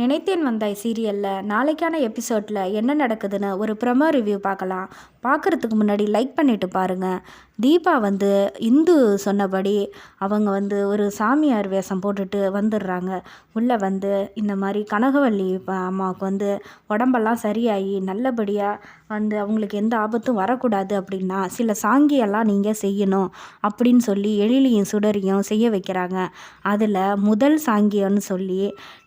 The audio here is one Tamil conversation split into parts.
நினைத்தேன் வந்தாய் சீரியலில். நாளைக்கான எபிசோடில் என்ன நடக்குதுன்னு ஒரு ப்ரமோ ரிவ்யூ பார்க்கலாம். பார்க்குறதுக்கு முன்னாடி லைக் பண்ணிவிட்டு பாருங்கள் தீபா வந்து இந்து சொன்னபடி அவங்க வந்து ஒரு சாமியார் வேஷம் போட்டுட்டு வந்துடுறாங்க. உள்ளே வந்து இந்த மாதிரி கனகவல்லி அம்மாவுக்கு வந்து உடம்பெல்லாம் சரியாகி நல்லபடியாக வந்து அவங்களுக்கு எந்த ஆபத்தும் வரக்கூடாது அப்படின்னா சில சாங்கியெல்லாம் நீங்கள் செய்யணும் அப்படின்னு சொல்லி எழிலையும் சுடரையும் செய்ய வைக்கிறாங்க. அதில் முதல் சாங்கியம்னு சொல்லி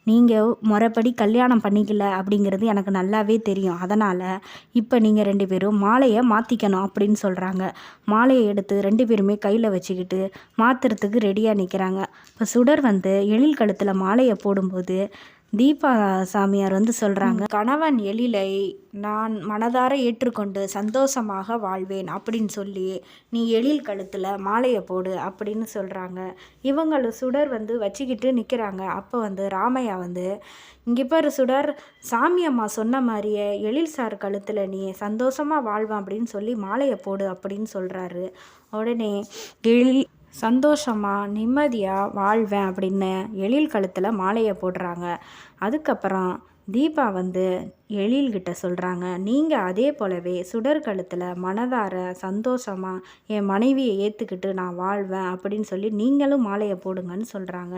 நீங்கள் முறைப்படி கல்யாணம் பண்ணிக்கல அப்படிங்கிறது எனக்கு நல்லாவே தெரியும். அதனால் இப்போ நீங்கள் ரெண்டு பேரும் மாலையை மாற்றிக்கணும் அப்படின்னு சொல்கிறாங்க மாலையை எடுத்து ரெண்டு பேருமே கையில் வச்சுக்கிட்டு மாற்றுறதுக்கு ரெடியாக நிற்கிறாங்க இப்போ சுடர் வந்து எழில் கழுத்தில் மாலையை போடும்போது தீபா சாமியார் வந்து சொல்கிறாங்க கணவன் எழிலை நான் மனதார ஏற்றுக்கொண்டு சந்தோஷமாக வாழ்வேன் அப்படின்னு சொல்லி நீ எழில் கழுத்தில் மாலையை போடு அப்படின்னு சொல்கிறாங்க இவங்களும் சுடர் வந்து வச்சுக்கிட்டு நிற்கிறாங்க அப்போ வந்து ராமையா வந்து இங்கே பாரு சுடர் சாமி அம்மா சொன்ன மாதிரியே எழில் சார் கழுத்தில் நீ சந்தோஷமாக வாழ்வான் அப்படின்னு சொல்லி மாலையை போடு அப்படின்னு சொல்கிறாரு உடனே எழில் சந்தோஷமாக நிம்மதியாக வாழ்வேன் அப்படின்னு எழில் கழுத்தில் மாலையை போடுறாங்க. அதுக்கப்புறம் தீபா வந்து எழில்கிட்ட சொல்கிறாங்க நீங்கள் அதே போலவே சுடர் கழுத்தில் மனதார சந்தோஷமாக என் மனைவியை ஏற்றுக்கிட்டு நான் வாழ்வேன் அப்படின்னு சொல்லி நீங்களும் மாலையை போடுங்கன்னு சொல்கிறாங்க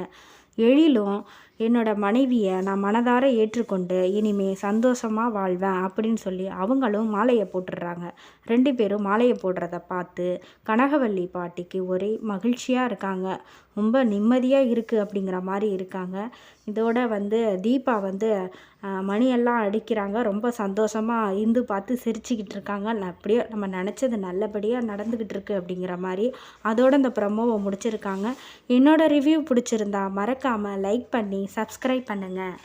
எழிலும் என்னோடய மனைவியை நான் மனதார ஏற்றுக்கொண்டு இனிமே சந்தோஷமாக வாழ்வேன் அப்படின்னு சொல்லி அவங்களும் மாலையை போட்டுடுறாங்க. ரெண்டு பேரும் மாலையை போடுறத பார்த்து கனகவல்லி பாட்டிக்கு ஒரே மகிழ்ச்சியாக இருக்காங்க. ரொம்ப நிம்மதியாக இருக்குது அப்படிங்கிற மாதிரி இருக்காங்க. இதோட வந்து தீபா வந்து மணியெல்லாம் அடிக்கிறாங்க. ரொம்ப சந்தோஷமாக இந்து பார்த்து சிரிச்சுக்கிட்டு இருக்காங்க. அப்படியே நம்ம நினச்சது நல்லபடியாக நடந்துக்கிட்டு இருக்குது அப்படிங்கிற மாதிரி அதோட இந்த ப்ரமோவை முடிச்சிருக்காங்க. என்னோடய ரிவ்யூ பிடிச்சிருந்தா மறக்காமல் லைக் பண்ணி சப்ஸ்கிரைப் பண்ணுங்கள்